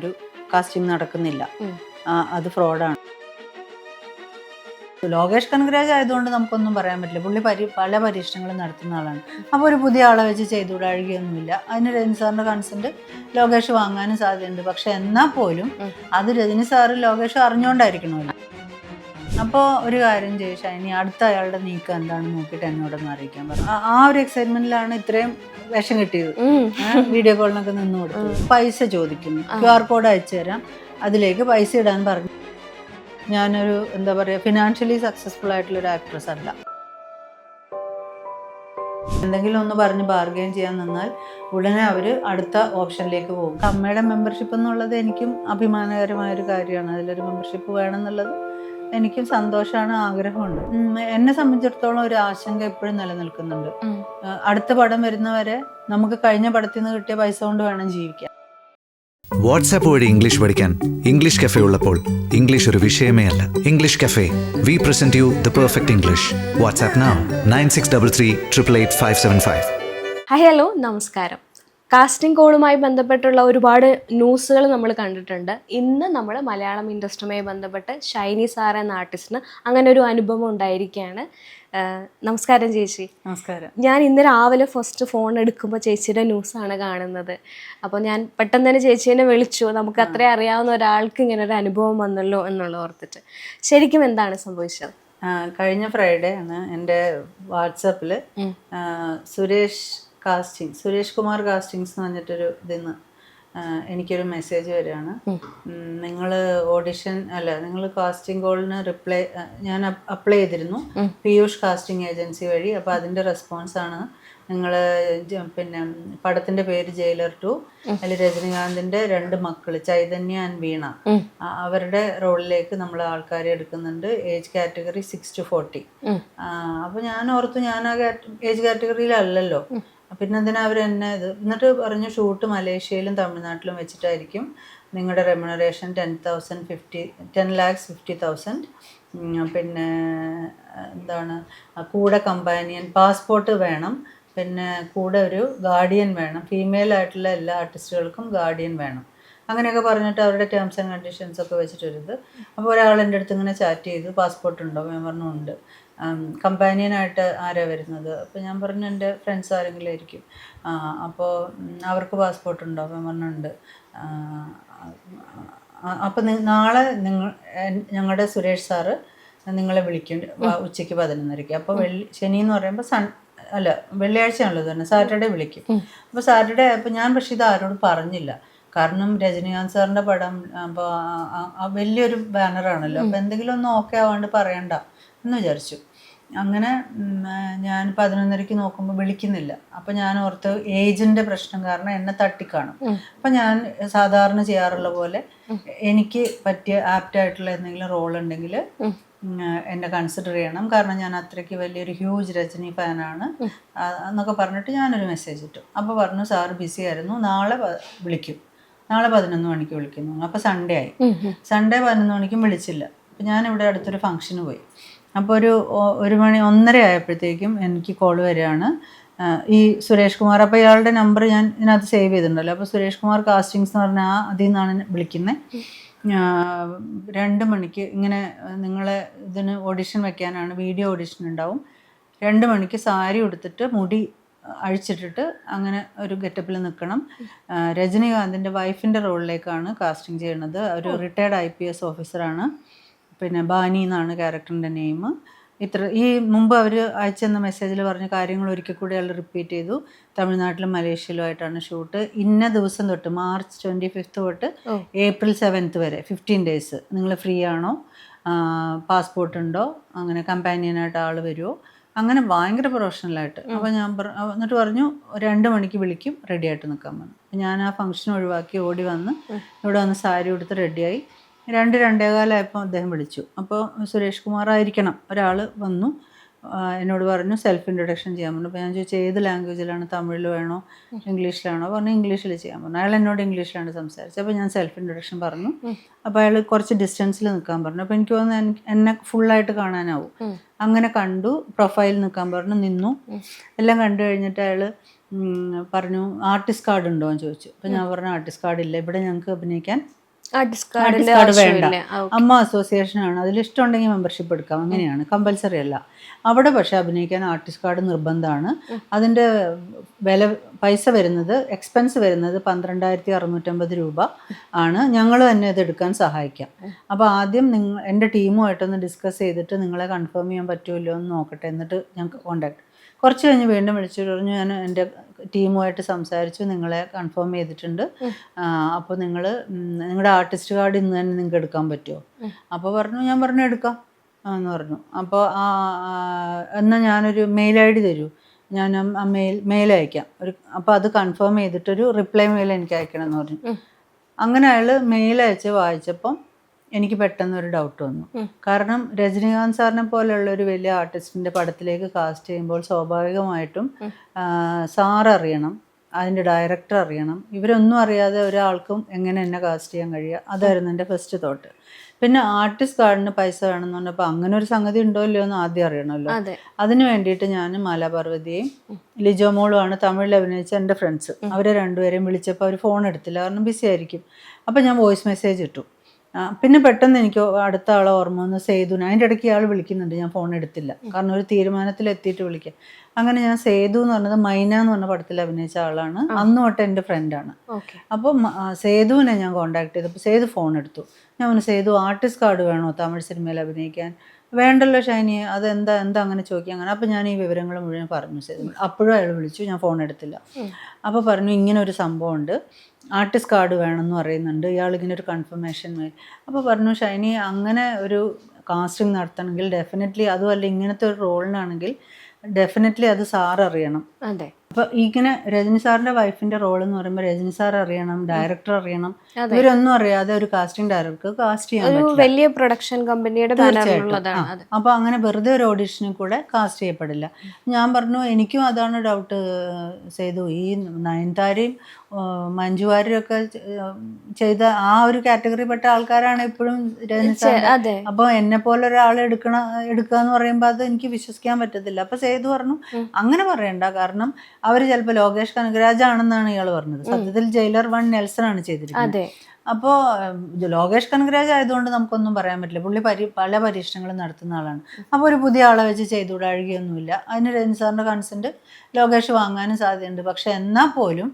ഒരു കാസ്റ്റിംഗ് നടക്കുന്നില്ല. അത് ഫ്രോഡാണ് ലോകേഷ് കനകരാജ് ആയതുകൊണ്ട് നമുക്കൊന്നും പറയാൻ പറ്റില്ല. പുള്ളി പരി പല പരീക്ഷണങ്ങളും നടത്തുന്ന ആളാണ്. അപ്പോൾ ഒരു പുതിയ ആളെ വെച്ച് ചെയ്തുകൂടെ അഴുകിയൊന്നുമില്ല അതിന് രജനി സാറിന്റെ കൺസെന്റ് ലോകേഷ് വാങ്ങാനും സാധ്യതയുണ്ട്. പക്ഷെ എന്നാൽ പോലും. അത് രജനി സാറ് ലോകേഷ് അറിഞ്ഞുകൊണ്ടായിരിക്കണമല്ലോ അപ്പോൾ ഒരു കാര്യം ചോദിച്ചാൽ ഇനി അടുത്ത അയാളുടെ നീക്കം എന്താണെന്ന് നോക്കിയിട്ട് എന്നോടൊന്ന് അറിയിക്കാൻ പറഞ്ഞു ആ- ഒരു എക്സൈറ്റ്മെന്റിലാണ് ഇത്രയും വിഷം കിട്ടിയത്. വീഡിയോ കോളിനൊക്കെ നിന്ന് കൊടുത്തു പൈസ ചോദിക്കുന്നു. ക്യു ആർ കോഡ് അയച്ചു തരാം. അതിലേക്ക് പൈസ ഇടാൻ പറഞ്ഞു. ഞാനൊരു എന്താ പറയുക ഫിനാൻഷ്യലി സക്സസ്ഫുൾ ആയിട്ടുള്ള ഒരു ആക്ട്രസ് അല്ല. എന്തെങ്കിലും ഒന്ന് പറഞ്ഞ് ബാർഗെയിൻ ചെയ്യാൻ നിന്നാൽ ഉടനെ അവർ അടുത്ത ഓപ്ഷനിലേക്ക് പോകും. അമ്മയുടെ മെമ്പർഷിപ്പ് എന്നുള്ളത് എനിക്കും അഭിമാനകരമായ ഒരു കാര്യമാണ്. അതിലൊരു മെമ്പർഷിപ്പ് വേണമെന്നുള്ളത് എനിക്കും സന്തോഷമാണ് ആഗ്രഹമുണ്ട്. എന്നെ സംബന്ധിച്ചിടത്തോളം ഒരു ആശങ്ക എപ്പോഴും നിലനിൽക്കുന്നുണ്ട്. അടുത്ത പടം വരുന്നവരെ നമുക്ക് കഴിഞ്ഞ പടത്തിൽ നിന്ന് കിട്ടിയ പൈസ കൊണ്ട് വേണം ജീവിക്കാൻ. വാട്സാപ്പ് വഴി ഇംഗ്ലീഷ് പഠിക്കാൻ. ഇംഗ്ലീഷ് കഫേ ഉള്ളപ്പോൾ ഇംഗ്ലീഷ് ഒരു വിഷയമേ അല്ല. English cafe. We present you the perfect English WhatsApp now nine six double three triple eight five seven five hello നമസ്കാരം. കാസ്റ്റിംഗ് കോളുമായി ബന്ധപ്പെട്ടുള്ള ഒരുപാട് ന്യൂസുകൾ നമ്മൾ കണ്ടിട്ടുണ്ട്. ഇന്ന് നമ്മൾ മലയാളം ഇൻഡസ്ട്രിയുമായി ബന്ധപ്പെട്ട് ഷൈനി സാർ എന്ന ആർട്ടിസ്റ്റിന് അങ്ങനെ ഒരു അനുഭവം ഉണ്ടായിരിക്കുകയാണ്. നമസ്കാരം ചേച്ചി. നമസ്കാരം. ഞാൻ ഇന്ന് രാവിലെ ഫസ്റ്റ് ഫോൺ എടുക്കുമ്പോൾ ചേച്ചിയുടെ ന്യൂസാണ് കാണുന്നത്. അപ്പോൾ ഞാൻ പെട്ടെന്ന് തന്നെ ചേച്ചീനെ വിളിച്ചു. നമുക്ക് അത്രയും അറിയാവുന്ന ഒരാൾക്ക് ഇങ്ങനെ ഒരു അനുഭവം വന്നല്ലോ എന്നുള്ള ഓർത്തിട്ട്. ശരിക്കും എന്താണ് സംഭവിച്ചത്? കഴിഞ്ഞ ഫ്രൈഡേ ആണ് എന്റെ വാട്സപ്പിൽ സുരേഷ് കാസ്റ്റിംഗ് സുരേഷ് കുമാർ കാസ്റ്റിംഗ്സ് എന്ന് പറഞ്ഞിട്ടൊരു ഇതിന്ന് എനിക്കൊരു മെസ്സേജ് വരികയാണ്. നിങ്ങൾ ഓഡിഷൻ അല്ല നിങ്ങൾ കാസ്റ്റിംഗ് കോളിന് റിപ്ലൈ ഞാൻ അപ്ലൈ ചെയ്തിരുന്നു. പീയൂഷ് കാസ്റ്റിംഗ് ഏജൻസി വഴി. അപ്പോൾ അതിന്റെ റെസ്പോൺസ് ആണ്. നിങ്ങൾ പിന്നെ പടത്തിന്റെ പേര് ജയിലർ ടു അതിൽ രജനീകാന്തിന്റെ രണ്ട് മക്കൾ ചൈതന്യ ആൻഡ് വീണ. അവരുടെ റോളിലേക്ക് നമ്മൾ ആൾക്കാരെ എടുക്കുന്നുണ്ട്. Age category six to forty അപ്പോൾ ഞാൻ ഓർത്തു ഞാൻ ആ ഏജ് കാറ്റഗറിയിലല്ലല്ലോ പിന്നെ അവർ എന്നെ ഇത് എന്നിട്ട് പറഞ്ഞു ഷൂട്ട് മലേഷ്യയിലും തമിഴ്നാട്ടിലും വെച്ചിട്ടായിരിക്കും നിങ്ങളുടെ remuneration ten thousand fifty ten lakhs fifty thousand പിന്നെ എന്താണ് കൂടെ കമ്പാനിയൻ പാസ്പോർട്ട് വേണം. പിന്നെ കൂടെ ഒരു ഗാർഡിയൻ വേണം. ഫീമെയിൽ ആയിട്ടുള്ള എല്ലാ ആർട്ടിസ്റ്റുകൾക്കും ഗാർഡിയൻ വേണം. അങ്ങനെയൊക്കെ പറഞ്ഞിട്ട് അവരുടെ ടേംസ് ആൻഡ് കണ്ടീഷൻസ് ഒക്കെ വെച്ചിട്ടൊരിത്. അപ്പോൾ ഒരാൾ എന്റെ അടുത്ത് ഇങ്ങനെ ചാറ്റ് ചെയ്തു പാസ്പോർട്ട് ഉണ്ടോ? ഞാൻ പറഞ്ഞു ഉണ്ട്. കമ്പാനിയനായിട്ട് ആരാ വരുന്നത്? അപ്പോൾ ഞാൻ പറഞ്ഞു എന്റെ ഫ്രണ്ട്സ് ആരെങ്കിലും ആയിരിക്കും. അപ്പോൾ അവർക്ക് പാസ്പോർട്ട് ഉണ്ടോ? അപ്പം പറഞ്ഞുണ്ട് അപ്പോൾ നാളെ നിങ്ങൾ ഞങ്ങളുടെ സുരേഷ് സാറ് നിങ്ങളെ വിളിക്കും. ഉച്ചയ്ക്ക് പതിനൊന്നരയ്ക്ക്. അപ്പോൾ വെള്ളി ശനി എന്ന് പറയുമ്പോൾ സൺ അല്ല വെള്ളിയാഴ്ചയാണല്ലോ തന്നെ സാറ്റർഡേ വിളിക്കും. അപ്പോൾ സാറ്റർഡേ അപ്പോൾ ഞാൻ പക്ഷേ ഇത് ആരോടും പറഞ്ഞില്ല. കാരണം രജനീകാന്ത് സാറിന്റെ പടം അപ്പോൾ വലിയൊരു ബാനറാണല്ലോ. അപ്പോൾ എന്തെങ്കിലും ഒന്ന് ഓക്കെ ആവാണ്ട് പറയണ്ട എന്ന് വിചാരിച്ചു. അങ്ങനെ ഞാൻ പതിനൊന്നരയ്ക്ക് നോക്കുമ്പോൾ വിളിക്കുന്നില്ല. അപ്പം ഞാൻ ഓർത്ത് ഏജിന്റെ പ്രശ്നം കാരണം എന്നെ തട്ടിക്കാണും. അപ്പം ഞാൻ സാധാരണ ചെയ്യാറുള്ള പോലെ എനിക്ക് പറ്റിയ ആപ്റ്റായിട്ടുള്ള എന്തെങ്കിലും റോൾ ഉണ്ടെങ്കിൽ എന്നെ കൺസിഡർ ചെയ്യണം. കാരണം ഞാൻ അത്രയ്ക്ക് വലിയൊരു ഹ്യൂജ് രജനി ഫാനാണ് എന്നൊക്കെ പറഞ്ഞിട്ട് ഞാനൊരു മെസ്സേജ് ഇട്ടു. അപ്പോൾ പറഞ്ഞു സാർ ബിസി ആയിരുന്നു. നാളെ വിളിക്കും. നാളെ പതിനൊന്ന് മണിക്ക് വിളിക്കുന്നു. അപ്പോൾ സൺഡേ ആയി. സൺഡേ പതിനൊന്ന് മണിക്കും വിളിച്ചില്ല. അപ്പം ഞാനിവിടെ അടുത്തൊരു ഫംഗ്ഷന് പോയി. അപ്പോൾ ഒരു ഒരു മണി ഒന്നര ആയപ്പോഴത്തേക്കും എനിക്ക് കോൾ വരികയാണ്. ഈ സുരേഷ് കുമാർ അപ്പോൾ ഇയാളുടെ നമ്പർ ഞാൻ ഇതിനകത്ത് സേവ് ചെയ്തിട്ടുണ്ടല്ലോ. അപ്പോൾ സുരേഷ് കുമാർ കാസ്റ്റിങ്സ് എന്ന് പറഞ്ഞാൽ ആ അതിൽ നിന്നാണ് വിളിക്കുന്നത് രണ്ട് മണിക്ക് ഇങ്ങനെ നിങ്ങളെ ഇതിന് ഓഡിഷൻ വെക്കാനാണ് വീഡിയോ ഓഡിഷൻ ഉണ്ടാവും. രണ്ട് മണിക്ക് സാരി ഉടുത്തിട്ട് മുടി അഴിച്ചിട്ടിട്ട് അങ്ങനെ ഒരു ഗെറ്റപ്പിൽ നിൽക്കണം. രജനീകാന്തിന്റെ വൈഫിന്റെ റോളിലേക്കാണ് കാസ്റ്റിംഗ് ചെയ്യുന്നത്. ഒരു റിട്ടയർഡ് ഐ പി എസ് ഓഫീസറാണ് പിന്നെ ബാനി എന്നാണ് ക്യാരക്ടറിന്റെ നെയിം. ഇത്ര ഈ മുമ്പ് അവർ അയച്ചെന്ന മെസ്സേജിൽ പറഞ്ഞ കാര്യങ്ങൾ ഒരിക്കൽ കൂടി അയാൾ റിപ്പീറ്റ് ചെയ്തു. തമിഴ്നാട്ടിലും മലേഷ്യയിലും ആയിട്ടാണ് ഷൂട്ട്. ഇന്ന ദിവസം തൊട്ട് മാർച്ച് ട്വന്റി ഫിഫ്ത്ത് തൊട്ട് ഏപ്രിൽ സെവൻത്ത് വരെ ഫിഫ്റ്റീൻ ഡേയ്സ്. നിങ്ങൾ ഫ്രീ ആണോ? പാസ്പോർട്ട് ഉണ്ടോ? അങ്ങനെ കമ്പാനിയനായിട്ട് ആൾ വരുമോ അങ്ങനെ ഭയങ്കര പ്രൊഫഷണലായിട്ട്. അപ്പോൾ ഞാൻ എന്നിട്ട് പറഞ്ഞു രണ്ട് മണിക്ക് വിളിക്കും റെഡി ആയിട്ട് നിൽക്കാൻ പറഞ്ഞു. അപ്പോൾ ഞാൻ ആ ഫംഗ്ഷൻ ഒഴിവാക്കി ഓടി വന്ന് ഇവിടെ വന്ന് സാരി ഉടുത്ത് റെഡിയായി രണ്ട് രണ്ടേകാലമായപ്പോൾ അദ്ദേഹം വിളിച്ചു. അപ്പോൾ സുരേഷ് കുമാർ ആയിരിക്കണം ഒരാൾ വന്നു എന്നോട് പറഞ്ഞു സെൽഫ് ഇൻട്രൊഡക്ഷൻ ചെയ്യാൻ പറഞ്ഞു. അപ്പോൾ ഞാൻ ചോദിച്ചു ഏത് ലാംഗ്വേജിലാണ്? തമിഴിൽ വേണോ? ഇംഗ്ലീഷിലാണോ? പറഞ്ഞു ഇംഗ്ലീഷിൽ ചെയ്യാൻ പറഞ്ഞു. അയാൾ എന്നോട് ഇംഗ്ലീഷിലാണ് സംസാരിച്ചത്. അപ്പോൾ ഞാൻ സെൽഫ് ഇൻട്രൊഡക്ഷൻ പറഞ്ഞു. അപ്പോൾ അയാൾ കുറച്ച് ഡിസ്റ്റൻസിൽ നിൽക്കാൻ പറഞ്ഞു. അപ്പോൾ എനിക്ക് തോന്നുന്നു എനിക്ക് എന്നെ ഫുള്ളായിട്ട് കാണാനാവും. അങ്ങനെ കണ്ടു പ്രൊഫൈൽ നിൽക്കാൻ പറഞ്ഞു നിന്നു. എല്ലാം കണ്ടു കഴിഞ്ഞിട്ട് അയാൾ പറഞ്ഞു ആർട്ടിസ്റ്റ് കാർഡ് ഉണ്ടോ? എന്ന് ചോദിച്ചു. അപ്പോൾ ഞാൻ പറഞ്ഞു ആർട്ടിസ്റ്റ് കാർഡ് ഇല്ല. ഇവിടെ ഞങ്ങൾക്ക് അഭിനയിക്കാൻ വേണ്ട. അമ്മ അസോസിയേഷൻ ആണ്. അതിൽ ഇഷ്ടമുണ്ടെങ്കിൽ മെമ്പർഷിപ്പ് എടുക്കാം. അങ്ങനെയാണ്. കമ്പൽസറി അല്ല. അവിടെ പക്ഷെ അഭിനയിക്കാൻ ആർട്ടിസ്റ്റ് കാർഡ് നിർബന്ധമാണ്. അതിന്റെ വില പൈസ വരുന്നത് എക്സ്പെൻസ് വരുന്നത് പന്ത്രണ്ടായിരത്തി അറുന്നൂറ്റമ്പത് രൂപ ആണ്. ഞങ്ങൾ തന്നെ ഇത് എടുക്കാൻ സഹായിക്കാം. അപ്പോൾ ആദ്യം നിങ്ങൾ എന്റെ ടീമുമായിട്ടൊന്ന് ഡിസ്കസ് ചെയ്തിട്ട് നിങ്ങളെ കൺഫേം ചെയ്യാൻ പറ്റുമല്ലോ എന്ന് നോക്കട്ടെ. എന്നിട്ട് ഞങ്ങൾക്ക് കോണ്ടാക്ട് കുറച്ച് കഴിഞ്ഞ് വീണ്ടും വിളിച്ചു പറഞ്ഞു ഞാൻ എന്റെ ടീമുമായിട്ട് സംസാരിച്ചു നിങ്ങളെ കൺഫേം ചെയ്തിട്ടുണ്ട്. അപ്പോൾ നിങ്ങൾ നിങ്ങളുടെ ആർട്ടിസ്റ്റ് കാർഡ് ഇന്ന് തന്നെ നിങ്ങൾക്ക് എടുക്കാൻ പറ്റുമോ അപ്പോൾ പറഞ്ഞു ഞാൻ പറഞ്ഞു എടുക്കാം. എന്ന് പറഞ്ഞു. അപ്പോൾ എന്നാൽ ഞാനൊരു മെയിൽ ഐ ഡി തരൂ. ഞാൻ ആ- ആ മെയിൽ മെയിൽ അയക്കാം. ഒരു അപ്പോൾ അത് കൺഫേം ചെയ്തിട്ടൊരു റിപ്ലൈ മെയിൽ എനിക്ക് അയക്കണം എന്ന് പറഞ്ഞു അങ്ങനെ അയാൾ മെയിൽ അയച്ച് വായിച്ചപ്പം എനിക്ക് പെട്ടെന്ന് ഒരു ഡൗട്ട് വന്നു കാരണം രജനീകാന്ത് സാറിനെ പോലെയുള്ള ഒരു വലിയ ആർട്ടിസ്റ്റിന്റെ പടത്തിലേക്ക് കാസ്റ്റ് ചെയ്യുമ്പോൾ സ്വാഭാവികമായിട്ടും സാർ അറിയണം അതിന്റെ ഡയറക്ടർ അറിയണം. ഇവരൊന്നും അറിയാതെ ഒരാൾക്കും എങ്ങനെ എന്നെ കാസ്റ്റ് ചെയ്യാൻ കഴിയുക? അതായിരുന്നു എന്റെ ഫസ്റ്റ് തോട്ട് പിന്നെ ആർട്ടിസ്റ്റ് കാർഡിന് പൈസ വേണമെന്ന് പറഞ്ഞപ്പോൾ അങ്ങനെ ഒരു സംഗതി ഉണ്ടോ ഇല്ലയോ എന്ന് ആദ്യം അറിയണമല്ലോ. അതിനു വേണ്ടിയിട്ട് ഞാൻ മാലാപാർവതിയെയും ലിജോ മോളുമാണ് തമിഴിൽ അഭിനയിച്ച എന്റെ ഫ്രണ്ട്സ് അവരെ രണ്ടുപേരെയും വിളിച്ചപ്പോൾ അവർ ഫോൺ എടുത്തില്ല. കാരണം ബിസി ആയിരിക്കും. അപ്പോൾ ഞാൻ വോയിസ് മെസ്സേജ് ഇട്ടു. പിന്നെ പെട്ടെന്ന് എനിക്ക് അടുത്ത ആളെ ഓർമ്മ വന്ന് സേതുന അതിന്റെ ഇടയ്ക്ക് ഇയാൾ വിളിക്കുന്നുണ്ട് ഞാൻ ഫോൺ എടുത്തില്ല. കാരണം ഒരു തീരുമാനത്തിൽ എത്തിയിട്ട് വിളിക്കുക അങ്ങനെ ഞാൻ സേതു എന്ന് പറഞ്ഞത് മൈന എന്ന് പറഞ്ഞ പടത്തിൽ അഭിനയിച്ച ആളാണ്. അന്ന് തൊട്ട് എന്റെ ഫ്രണ്ടാണ് ഓക്കെ. അപ്പം സേതുവിനെ ഞാൻ കോണ്ടാക്ട് ചെയ്തപ്പോൾ സേതു ഫോൺ എടുത്തു. ഞാൻ പറഞ്ഞു സേതു ആർട്ടിസ്റ്റ് കാർഡ് വേണോ തമിഴ് സിനിമയിൽ അഭിനയിക്കാൻ? വേണ്ടല്ലോ ഷൈനി അതെന്താ എന്താ അങ്ങനെ ചോദിക്കുക അങ്ങനെ അപ്പം ഞാൻ ഈ വിവരങ്ങൾ മുഴുവൻ പറഞ്ഞു സേതു അപ്പോഴും അയാൾ വിളിച്ചു ഞാൻ ഫോൺ എടുത്തില്ല. അപ്പോൾ പറഞ്ഞു ഇങ്ങനെ ഒരു സംഭവമുണ്ട്. ആർട്ടിസ്റ്റ് കാർഡ് വേണമെന്ന് പറയുന്നുണ്ട്. ഇയാൾ ഇങ്ങനെ ഒരു കൺഫർമേഷൻ അപ്പോൾ പറഞ്ഞു ഷൈനി അങ്ങനെ ഒരു കാസ്റ്റിംഗ് നടത്തണമെങ്കിൽ ഡെഫിനറ്റ്ലി അതുമല്ല ഇങ്ങനത്തെ ഒരു റോളിനാണെങ്കിൽ ഡെഫിനറ്റ്ലി അത് സാർ അറിയണം. അതെ. അപ്പൊ ഇങ്ങനെ രജനി സാറിന്റെ വൈഫിന്റെ റോൾ എന്ന് പറയുമ്പോൾ രജനി സാർ അറിയണം ഡയറക്ടർ അറിയണം ഇവരൊന്നും അറിയാതെ ഒരു കാസ്റ്റിംഗ് ഡയറക്ടർ കാസ്റ്റ് ചെയ്യാൻ വലിയ പ്രൊഡക്ഷൻ കമ്പനിയുടെ തീർച്ചയായിട്ടും. അപ്പൊ അങ്ങനെ വെറുതെ ഒരു ഓഡിഷനിൽ കൂടെ കാസ്റ്റ് ചെയ്യപ്പെടില്ല. ഞാൻ പറഞ്ഞു എനിക്കും അതാണ് ഡൗട്ട് ചെയ്തു ഈ നയൻതാരയും മഞ്ജു ഒക്കെ ചെയ്ത ആ ഒരു കാറ്റഗറി പെട്ട ആൾക്കാരാണ് ഇപ്പോഴും രജനി സാർ അതെ. അപ്പോൾ എന്നെ പോലെ ഒരാളെ എടുക്കണ എടുക്കുക എന്ന് പറയുമ്പോൾ അത് എനിക്ക് വിശ്വസിക്കാൻ പറ്റത്തില്ല. അപ്പൊ സേതു പറഞ്ഞു അങ്ങനെ പറയണ്ട. കാരണം അവർ ചിലപ്പോൾ ലോകേഷ് കനകരാജ് ആണെന്നാണ് ഇയാൾ പറഞ്ഞത് സത്യത്തിൽ ജയിലർ വൺ നെൽസൺ ആണ് ചെയ്തിരിക്കുന്നത് അപ്പോൾ ലോകേഷ് കനകരാജ് ആയതുകൊണ്ട് നമുക്കൊന്നും പറയാൻ പറ്റില്ല. പുള്ളി പരി പല പരീക്ഷണങ്ങളും നടത്തുന്ന ആളാണ്. അപ്പോൾ ഒരു പുതിയ ആളെ വെച്ച് ചെയ്തുകൂടെ? അഴുകിയൊന്നുമില്ല. അതിന് രജനി സാറിന്റെ കൺസെന്റ് ലോകേഷ് വാങ്ങാനും സാധ്യതയുണ്ട്. പക്ഷെ എന്നാൽ പോലും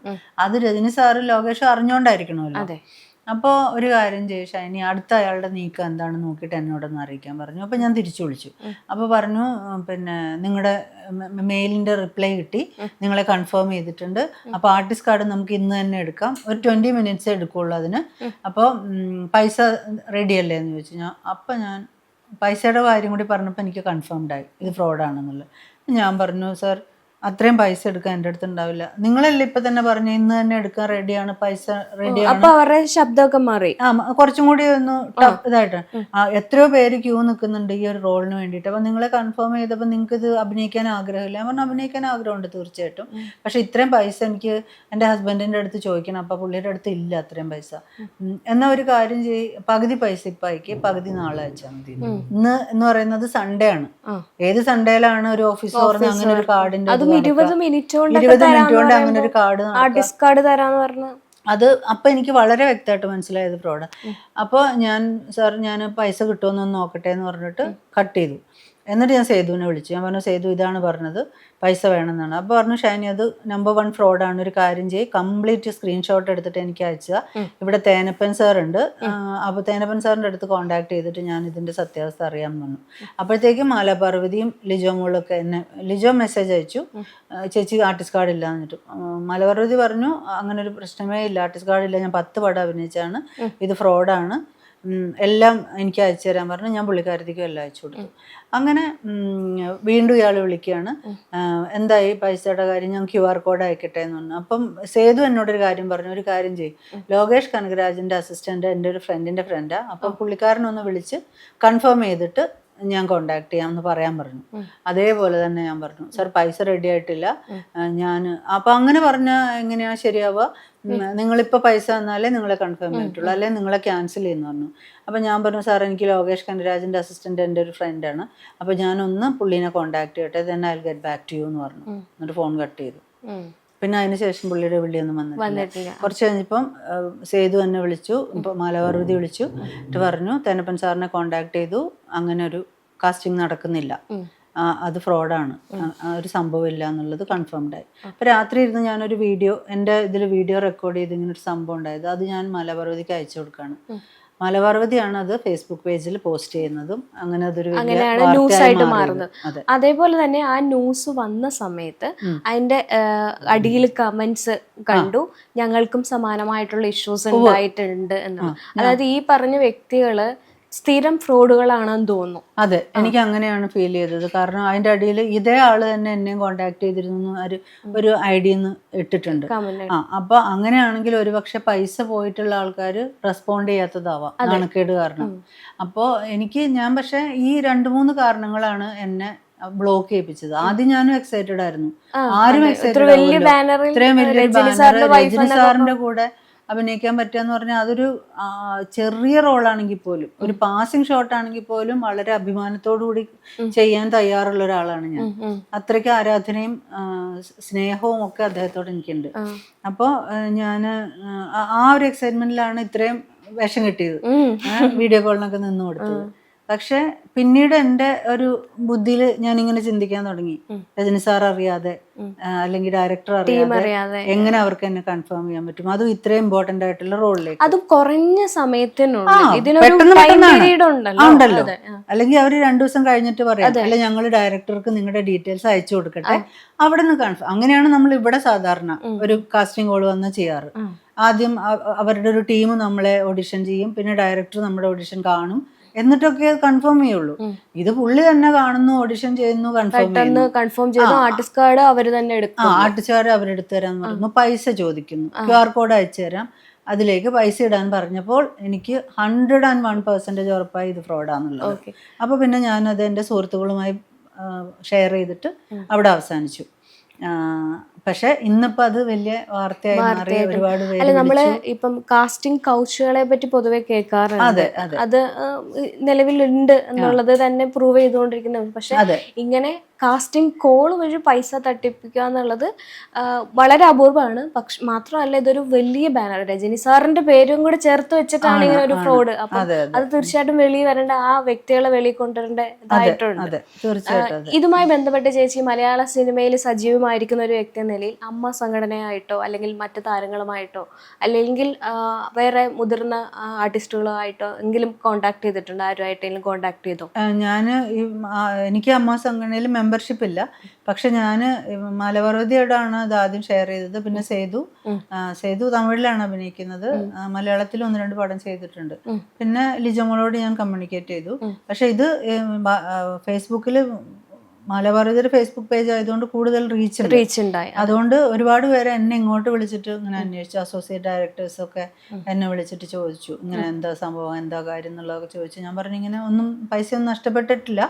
അത് രജനി സാറ് ലോകേഷ് അറിഞ്ഞുകൊണ്ടായിരിക്കണമല്ലോ അപ്പോൾ ഒരു കാര്യം ചെയ്യും ഇനി അടുത്ത അയാളുടെ നീക്കം എന്താണെന്ന് നോക്കിയിട്ട് എന്നോടൊന്ന് അറിയിക്കാൻ പറഞ്ഞു. അപ്പോൾ ഞാൻ തിരിച്ചു വിളിച്ചു. അപ്പോൾ പറഞ്ഞു പിന്നെ നിങ്ങളുടെ മെയിലിന്റെ റിപ്ലൈ കിട്ടി. നിങ്ങളെ കൺഫേം ചെയ്തിട്ടുണ്ട്. അപ്പോൾ ആർട്ടിസ്റ്റ് കാർഡ് നമുക്ക് ഇന്ന് തന്നെ എടുക്കാം. ഒരു ട്വന്റി മിനിറ്റ്സ് എടുക്കുള്ളൂ അതിന്. അപ്പോൾ പൈസ റെഡി അല്ലേ എന്ന് ചോദിച്ചു. ഞാൻ അപ്പം ഞാൻ പൈസയുടെ കാര്യം കൂടി പറഞ്ഞപ്പോൾ എനിക്ക് കൺഫേംഡ് ആയി. ഇത് ഫ്രോഡാണെന്നുള്ളത് ഞാൻ പറഞ്ഞു സാർ അത്രയും പൈസ എടുക്കാൻ എന്റെ അടുത്ത് ഉണ്ടാവില്ല. നിങ്ങളല്ലേ ഇപ്പൊ തന്നെ പറഞ്ഞു ഇന്ന് തന്നെ എടുക്കാൻ റെഡിയാണ് പൈസ റെഡിയാണ് അപ്പൊ അവരുടെ ശബ്ദമൊക്കെ മാറി. ആ കുറച്ചും കൂടി ഒന്ന് ഇതായിട്ട്. എത്രയോ പേര് ക്യൂ നിൽക്കുന്നുണ്ട് ഈ ഒരു റോളിന് വേണ്ടിയിട്ട്. അപ്പൊ നിങ്ങളെ കൺഫേം ചെയ്തപ്പോൾ നിങ്ങൾക്ക് ഇത് അഭിനയിക്കാൻ ആഗ്രഹമില്ല. ഞാൻ പറഞ്ഞു അഭിനയിക്കാൻ ആഗ്രഹമുണ്ട് തീർച്ചയായിട്ടും. പക്ഷെ ഇത്രയും പൈസ എനിക്ക് എന്റെ ഹസ്ബൻഡിന്റെ അടുത്ത് ചോദിക്കണം. അപ്പൊ പുള്ളിയുടെ അടുത്ത് ഇല്ല അത്രയും പൈസ. എന്ന ഒരു കാര്യം ചെയ് പകുതി പൈസ ഇപ്പൊ അയക്കി. പകുതി നാളെ അയച്ചാൽ മതി. ഇന്ന് എന്ന് പറയുന്നത് സൺഡേ ആണ്. ഏത് സൺഡേയിലാണ് ഒരു ഓഫീസ് തുറന്ന് അങ്ങനെ ഒരു കാർഡിന്റെ അതും ഇരുപത് മിനിറ്റ് കൊണ്ട് ഇരുപത് മിനിറ്റ് കൊണ്ട് അങ്ങനെ ഒരു കാർഡ് ആ ഡിസ്കാർഡ് തരാന്ന് പറഞ്ഞ. അത് അപ്പം എനിക്ക് വളരെ വ്യക്തമായിട്ട് മനസ്സിലായത് ഫ്രോഡ്. അപ്പോൾ ഞാൻ സാർ ഞാൻ പൈസ കിട്ടുമെന്നൊന്ന് നോക്കട്ടെ എന്ന് പറഞ്ഞിട്ട് കട്ട് ചെയ്തു. എന്നിട്ട് ഞാൻ സേതുവിനെ വിളിച്ചു. ഞാൻ പറഞ്ഞു സേതു ഇതാണ് പറഞ്ഞത്. പൈസ വേണമെന്നാണ്. അപ്പോൾ പറഞ്ഞു ഷൈനി അത് നമ്പർ വൺ ഫ്രോഡാണ് ഒരു കാര്യം ചെയ്യും. കംപ്ലീറ്റ് സ്ക്രീൻഷോട്ട് എടുത്തിട്ട് എനിക്ക് അയച്ചതാ ഇവിടെ തേനപ്പൻ സാർ ഉണ്ട്. അപ്പോൾ തേനപ്പൻ സാറിന്റെ അടുത്ത് കോൺടാക്ട് ചെയ്തിട്ട് ഞാൻ ഇതിന്റെ സത്യാവസ്ഥ അറിയാൻ വന്നു അപ്പോഴത്തേക്കും മാലാപാർവതിയും ലിജോ മോളൊക്കെ എന്നെ ലിജോ മെസ്സേജ് അയച്ചു. ചേച്ചി ആർട്ടിസ്റ്റ് കാർഡ് ഇല്ല എന്നിട്ട്. മലപാർവതി പറഞ്ഞു അങ്ങനെ ഒരു പ്രശ്നമേ ഇല്ല. ആർട്ടിസ്റ്റ് കാർഡ് ഇല്ല. ഞാൻ പത്ത് പടം അഭിനയിച്ചാണ്. ഇത് ഫ്രോഡാണ് എല്ലാം എനിക്ക് അയച്ചു തരാൻ പറഞ്ഞു. ഞാൻ പുള്ളിക്കാരത്തേക്കും എല്ലാം അയച്ചു കൊടുത്തു. അങ്ങനെ വീണ്ടും ഇയാൾ വിളിക്കുകയാണ്. എന്തായി പൈസയുടെ കാര്യം? ഞാൻ ക്യു ആർ കോഡ് അയക്കട്ടെ എന്ന് പറഞ്ഞു. അപ്പം സേതു എന്നോടൊരു കാര്യം പറഞ്ഞു. ഒരു കാര്യം ചെയ്യും. ലോകേഷ് കനകരാജിന്റെ അസിസ്റ്റന്റ് എന്റെ ഒരു ഫ്രണ്ടിന്റെ ഫ്രണ്ടാണ് അപ്പം പുള്ളിക്കാരനൊന്ന് വിളിച്ച് കൺഫേം ചെയ്തിട്ട് ഞാൻ കോണ്ടാക്ട് ചെയ്യാമെന്ന് പറയാൻ പറഞ്ഞു. അതേപോലെ തന്നെ ഞാൻ പറഞ്ഞു. സാർ പൈസ റെഡി ആയിട്ടില്ല. ഞാൻ അപ്പം അങ്ങനെ പറഞ്ഞാൽ എങ്ങനെയാ ശരിയാവുക? നിങ്ങളിപ്പോ നിങ്ങളിപ്പോൾ പൈസ തന്നാലേ നിങ്ങളെ കൺഫേം ചെയ്തിട്ടുള്ളൂ അല്ലെങ്കിൽ നിങ്ങളെ ക്യാൻസൽ ചെയ്യുന്നു പറഞ്ഞു. അപ്പം ഞാൻ പറഞ്ഞു സാർ എനിക്ക് ലോകേഷ് കനരാജിന്റെ അസിസ്റ്റന്റ് എന്റെ ഒരു ആണ്. അപ്പോൾ ഞാനൊന്ന് പുള്ളീനെ കോണ്ടാക്ട് ചെയ്യട്ടെ then I get back to you എന്ന് പറഞ്ഞു. എന്നിട്ട് ഫോൺ കട്ട് ചെയ്തു. പിന്നെ അതിന് ശേഷം പുള്ളിയുടെ വിളിയൊന്നും വന്നിട്ടില്ല. വന്നിട്ടില്ല. കുറച്ച് കഴിഞ്ഞപ്പം സേതു എന്നെ വിളിച്ചു. ഇപ്പൊ മാലപാർവതി വിളിച്ചു. എന്നിട്ട് പറഞ്ഞു തേനപ്പൻ സാറിനെ കോണ്ടാക്ട് ചെയ്തു. അങ്ങനെ ഒരു കാസ്റ്റിംഗ് നടക്കുന്നില്ല. അത് ഫ്രോഡാണ് ഒരു സംഭവം ഇല്ല എന്നുള്ളത് കൺഫേംഡ് ആയി. അപ്പൊ രാത്രി ഇരുന്ന് ഞാനൊരു വീഡിയോ എന്റെ ഇതിൽ വീഡിയോ റെക്കോർഡ് ചെയ്ത് ഇങ്ങനെ ഒരു സംഭവം ഉണ്ടായത് അത് ഞാൻ മാലപാർവതിക്ക് അയച്ചു കൊടുക്കുകയാണ് മാലപാർവതിയാണ് അത് ഫേസ്ബുക്ക് പേജിൽ പോസ്റ്റ് ചെയ്യുന്നതും അങ്ങനെ അതൊരു അങ്ങനെയാണ് ന്യൂസ് ആയിട്ട് മാറുന്നത്. അതേപോലെ തന്നെ ആ ന്യൂസ് വന്ന സമയത്ത് അതിന്റെ അടിയിൽ കമന്റ്സ് കണ്ടു. ഞങ്ങൾക്കും സമാനമായിട്ടുള്ള ഇഷ്യൂസ് ഉണ്ടായിട്ടുണ്ട് എന്ന് അതായത് ഈ പറഞ്ഞ വ്യക്തികൾ സ്ഥിരം ഫ്രോഡുകളാണെന്ന് തോന്നുന്നു. അതെ എനിക്ക് അങ്ങനെയാണ് ഫീൽ ചെയ്തത്. കാരണം അതിന്റെ അടിയിൽ ഇതേ ആൾ തന്നെ എന്നെയും കോണ്ടാക്ട് ചെയ്തിരുന്നു ഒരു ഒരു ഐഡിന്ന് ഇട്ടിട്ടുണ്ട്. ആ അപ്പൊ അങ്ങനെയാണെങ്കിൽ ഒരുപക്ഷെ പൈസ പോയിട്ടുള്ള ആൾക്കാർ റെസ്പോണ്ട് ചെയ്യാത്തതാവാം. നാണക്കേട് കാരണം. അപ്പോൾ എനിക്ക് ഞാൻ പക്ഷെ ഈ രണ്ട് മൂന്ന് കാരണങ്ങളാണ് എന്നെ ബ്ലോക്ക് ചെയ്യിപ്പിച്ചത്. ആദ്യം ഞാനും എക്സൈറ്റഡ് ആയിരുന്നു. ആരും എക്സൈറ്റഡ് ഇത്രയും വലിയ ബാനർ സാറിന്റെ കൂടെ അഭിനയിക്കാൻ പറ്റുക എന്ന് പറഞ്ഞാൽ അതൊരു ചെറിയ റോളാണെങ്കിൽ പോലും ഒരു പാസിംഗ് ഷോട്ട് ആണെങ്കിൽ പോലും വളരെ അഭിമാനത്തോടു കൂടി ചെയ്യാൻ തയ്യാറുള്ള ഒരാളാണ് ഞാൻ. അത്രയ്ക്ക് ആരാധനയും സ്നേഹവും ഒക്കെ അദ്ദേഹത്തോട് എനിക്കുണ്ട്. അപ്പോൾ ഞാൻ ആ ഒരു എക്സൈറ്റ്മെന്റിലാണ് ഇത്രയും വേഷം കിട്ടിയത്. വീഡിയോ കോളിനൊക്കെ നിന്ന് കൊടുത്തത്. പക്ഷെ പിന്നീട് എന്റെ ഒരു ബുദ്ധിയിൽ ഞാൻ ഇങ്ങനെ ചിന്തിക്കാൻ തുടങ്ങി. രജനി സാർ അറിയാതെ അല്ലെങ്കിൽ ഡയറക്ടർ അറിയാതെ എങ്ങനെ അവർക്ക് എന്നെ കൺഫേം ചെയ്യാൻ പറ്റും? അതും ഇത്രയും ഇമ്പോർട്ടന്റ് ആയിട്ടുള്ള റോളിലേക്ക് അതും കുറഞ്ഞ ഉണ്ടല്ലോ. അല്ലെങ്കിൽ അവർ രണ്ടു ദിവസം കഴിഞ്ഞിട്ട് പറയാം. അല്ലെ ഞങ്ങൾ ഡയറക്ടർക്ക് നിങ്ങളുടെ ഡീറ്റെയിൽസ് അയച്ചു കൊടുക്കട്ടെ. അവിടെ നിന്ന് കൺഫേം അങ്ങനെയാണ് നമ്മൾ ഇവിടെ സാധാരണ ഒരു കാസ്റ്റിംഗ് കോൾ വന്ന് ചെയ്യാറ്. ആദ്യം അവരുടെ ഒരു ടീം നമ്മളെ ഓഡിഷൻ ചെയ്യും. പിന്നെ ഡയറക്ടർ നമ്മുടെ ഓഡിഷൻ കാണും. എന്നിട്ടൊക്കെ കൺഫേം ചെയ്യുള്ളൂ. ഇത് പുള്ളി തന്നെ കാണുന്നു ഓഡിഷൻ ചെയ്യുന്നു കൺഫേം പെട്ടെന്ന് കൺഫേം ചെയ്തു ആർട്ടിസ്റ്റ് കാർഡ് അവർ തന്നെ എടുക്കും ആർട്ടിസ്റ്റുകാർ അവരെടുത്ത് തരാന്ന് പറഞ്ഞു പൈസ ചോദിക്കുന്നു. ക്യു ആർ കോഡ് അയച്ചു തരാം. അതിലേക്ക് പൈസ ഇടാൻ പറഞ്ഞപ്പോൾ എനിക്ക് ഹൺഡ്രഡ് ആൻഡ് വൺ പെർസെന്റേജ് ഉറപ്പായി ഇത് ഫ്രോഡാന്നുള്ളത് അപ്പൊ അപ്പോൾ പിന്നെ ഞാനത് എന്റെ സുഹൃത്തുക്കളുമായി ഷെയർ ചെയ്തിട്ട് അവിടെ അവസാനിച്ചു. പക്ഷെ ഇന്നിപ്പോ അത് വലിയ വാർത്തയായി മാറി ഒരുപാട് അല്ല നമ്മൾ ഇപ്പം കാസ്റ്റിംഗ് കൗച്ചുകളെ പറ്റി പൊതുവെ കേൾക്കാറുണ്ട്. അതെ നിലവിലുണ്ട് എന്നുള്ളത് തന്നെ പ്രൂവ് ചെയ്തുകൊണ്ടിരിക്കുന്നത് പക്ഷെ ഇങ്ങനെ കാസ്റ്റിംഗ് കോൾ വഴി പൈസ തട്ടിപ്പിക്കുക എന്നുള്ളത് വളരെ അപൂർവമാണ്. പക്ഷെ മാത്രമല്ല ഇതൊരു വലിയ ബാനർ രജനി സാറിന്റെ പേരും കൂടെ ചേർത്ത് വെച്ചിട്ടാണ് ഇങ്ങനെ ഒരു ഫ്രോഡ് അപ്പൊ അതെ തീർച്ചയായിട്ടും വെളിയിൽ വരേണ്ട ആ വ്യക്തികളെ വെളിയിൽ കൊണ്ടുവരേണ്ട ഇതായിട്ടുണ്ട്. ഇതുമായി ബന്ധപ്പെട്ട് ചേച്ചി മലയാള സിനിമയിൽ സജീവമായിരിക്കുന്ന ഒരു വ്യക്തി നിലയിൽ അമ്മ സംഘടനയായിട്ടോ അല്ലെങ്കിൽ മറ്റു താരങ്ങളുമായിട്ടോ അല്ലെങ്കിൽ വേറെ മുതിർന്ന ആർട്ടിസ്റ്റുകളുമായിട്ടോ എങ്കിലും കോണ്ടാക്ട് ചെയ്തിട്ടുണ്ടോ? ആരുമായിട്ടെങ്കിലും കോണ്ടാക്ട് ചെയ്തോ? ഞാൻ എനിക്ക് അമ്മ സംഘടനയിൽ മെമ്പർഷിപ്പ് ഇല്ല. പക്ഷെ ഞാൻ മലപർവതിയോടാണ് അത് ആദ്യം ഷെയർ ചെയ്തത്. പിന്നെ സേതു സേതു തമിഴിലാണ് അഭിനയിക്കുന്നത്. മലയാളത്തിൽ ഒന്ന് രണ്ട് പടം ചെയ്തിട്ടുണ്ട്. പിന്നെ ലിജമോളോട് ഞാൻ കമ്മ്യൂണിക്കേറ്റ് ചെയ്തു. പക്ഷെ ഇത് ഫേസ്ബുക്കിൽ മലപർവതിയുടെ ഫേസ്ബുക്ക് പേജ് ആയതുകൊണ്ട് കൂടുതൽ റീച്ച് റീച്ച് ഉണ്ടായി. അതുകൊണ്ട് ഒരുപാട് പേര് എന്നെ ഇങ്ങോട്ട് വിളിച്ചിട്ട് ഇങ്ങനെ അന്വേഷിച്ചു. അസോസിയേറ്റ് ഡയറക്ടേഴ്സ് ഒക്കെ എന്നെ വിളിച്ചിട്ട് ചോദിച്ചു. ഇങ്ങനെ എന്താ സംഭവം? എന്താ കാര്യം എന്നുള്ളതൊക്കെ ചോദിച്ചു. ഞാൻ പറഞ്ഞു ഇങ്ങനെ ഒന്നും പൈസ ഒന്നും നഷ്ടപ്പെട്ടിട്ടില്ല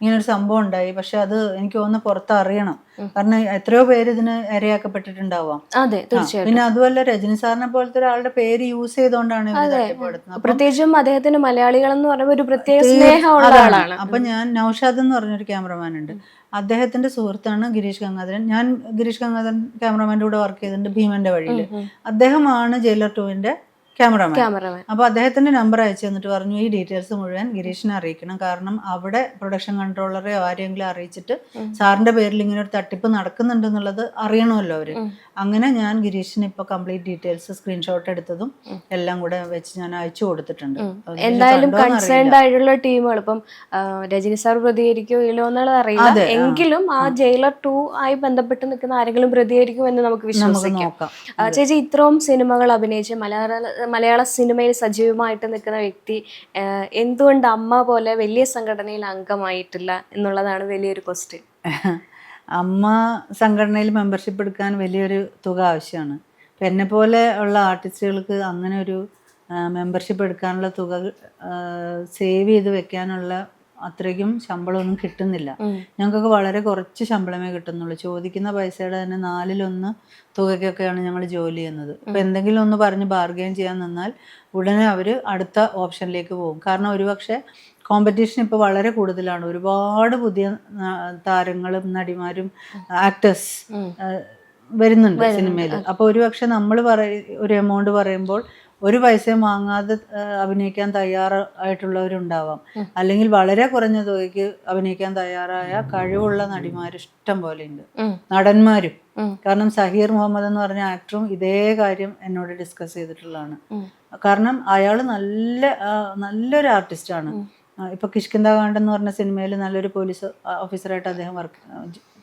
ഇങ്ങനെ ഒരു സംഭവം ഉണ്ടായി. പക്ഷെ അത് എനിക്ക് ഒന്ന് പുറത്ത് അറിയണം കാരണം എത്രയോ പേര് ഇതിന് ഇരയാക്കപ്പെട്ടിട്ടുണ്ടാവാം. അതെ പിന്നെ അതുമല്ല രജനി സാറിനെ പോലത്തെ ഒരാളുടെ പേര് യൂസ് ചെയ്തുകൊണ്ടാണ് പ്രത്യേകിച്ചും അദ്ദേഹത്തിന് മലയാളികൾ എന്ന് പറയുമ്പോൾ ഒരു പ്രത്യേക സ്നേഹമുള്ള ആളാണ്. അപ്പൊ ഞാൻ നൌഷാദ് എന്ന് പറഞ്ഞൊരു ക്യാമറമാൻ ഉണ്ട്. അദ്ദേഹത്തിന്റെ സുഹൃത്താണ് ഗിരീഷ് ഗംഗാധരൻ. ഞാൻ ഗിരീഷ് ഗംഗാധരൻ ക്യാമറമാന്റെ കൂടെ വർക്ക് ചെയ്തിട്ടുണ്ട് ഭീമന്റെ വഴിയിൽ അദ്ദേഹമാണ് ജയിലർ ടുവിന്റെ ക്യാമറമാൻ ക്യാമറമാൻ അപ്പോൾ അദ്ദേഹത്തിന്റെ നമ്പർ അയച്ചു തന്നിട്ട് പറഞ്ഞു ഈ ഡീറ്റെയിൽസ് മുഴുവൻ ഗിരീഷിനെ അറിയിക്കണം. കാരണം അവിടെ പ്രൊഡക്ഷൻ കൺട്രോളറെ ആരെങ്കിലും അറിയിച്ചിട്ട് സാറിന്റെ പേരിൽ ഇങ്ങനെ ഒരു തട്ടിപ്പ് നടക്കുന്നുണ്ടെന്നുള്ളത് അറിയണമല്ലോ അവർ. അങ്ങനെ ഞാൻ ഗിരീഷിന് ഇപ്പൊ കംപ്ലീറ്റ് ഡീറ്റെയിൽസ് സ്ക്രീൻഷോട്ട് എടുത്തതും എല്ലാം കൂടെ വെച്ച് ഞാൻ അയച്ചു കൊടുത്തിട്ടുണ്ട്. എന്തായാലും കൺസേൺഡ് ആയിട്ടുള്ള ടീമുകൾ ഇപ്പം രജനി സാർ പ്രതികരിക്കോ ഇല്ലോ എന്നുള്ളത് അറിയില്ല. എങ്കിലും ആ ജയിലർ ടു ആയി ബന്ധപ്പെട്ട് നിൽക്കുന്ന ആരെങ്കിലും പ്രതികരിക്കും എന്ന് നമുക്ക് വിശ്വസിക്കാം. ചേച്ചി ഇത്രയും സിനിമകൾ അഭിനയിച്ച് മലയാള മലയാള സിനിമയിൽ സജീവമായിട്ട് നിൽക്കുന്ന വ്യക്തി എന്തുകൊണ്ട് അമ്മ പോലെ വലിയ സംഘടനയിൽ അംഗമായിട്ടില്ല എന്നുള്ളതാണ് വലിയൊരു ക്വസ്റ്റ്യൻ അമ്മ സംഘടനയിൽ മെമ്പർഷിപ്പ് എടുക്കാൻ വലിയൊരു തുക ആവശ്യമാണ്. അപ്പം എന്നെ പോലെ ഉള്ള ആർട്ടിസ്റ്റുകൾക്ക് അങ്ങനെ ഒരു മെമ്പർഷിപ്പ് എടുക്കാനുള്ള തുക സേവ് ചെയ്ത് വെക്കാനുള്ള അത്രയ്ക്കും ശമ്പളമൊന്നും കിട്ടുന്നില്ല. ഞങ്ങൾക്കൊക്കെ വളരെ കുറച്ച് ശമ്പളമേ കിട്ടുന്നുള്ളൂ. ചോദിക്കുന്ന പൈസയുടെ തന്നെ നാലിലൊന്ന് തുകയ്ക്കൊക്കെയാണ് ഞങ്ങൾ ജോലി ചെയ്യുന്നത്. ഇപ്പം എന്തെങ്കിലും ഒന്ന് പറഞ്ഞ് ബാർഗെയിൻ ചെയ്യാൻ നിന്നാൽ ഉടനെ അവർ അടുത്ത ഓപ്ഷനിലേക്ക് പോകും. കാരണം ഒരുപക്ഷെ കോമ്പറ്റീഷൻ ഇപ്പോൾ വളരെ കൂടുതലാണ്. ഒരുപാട് പുതിയ താരങ്ങളും നടിമാരും ആക്ടേഴ്സ് വരുന്നുണ്ട് സിനിമയിൽ അപ്പൊ ഒരുപക്ഷെ നമ്മൾ ഒരു എമൗണ്ട് പറയുമ്പോൾ ഒരു പൈസയും വാങ്ങാതെ അഭിനയിക്കാൻ തയ്യാറായിട്ടുള്ളവരുണ്ടാവാം. അല്ലെങ്കിൽ വളരെ കുറഞ്ഞ തുകയ്ക്ക് അഭിനയിക്കാൻ തയ്യാറായ കഴിവുള്ള നടിമാർ ഇഷ്ടം പോലെ ഉണ്ട് നടന്മാരും. കാരണം സഹീർ മുഹമ്മദ് എന്ന് പറഞ്ഞ ആക്ടറും ഇതേ കാര്യം എന്നോട് ഡിസ്കസ് ചെയ്തിട്ടുള്ളതാണ്. കാരണം അയാൾ നല്ല നല്ലൊരു ആർട്ടിസ്റ്റാണ് ഇപ്പൊ കിഷ്കിന്ദ കാണ്ട് എന്ന് പറഞ്ഞ സിനിമയിൽ നല്ലൊരു പോലീസ് ഓഫീസറായിട്ട് അദ്ദേഹം വർക്ക്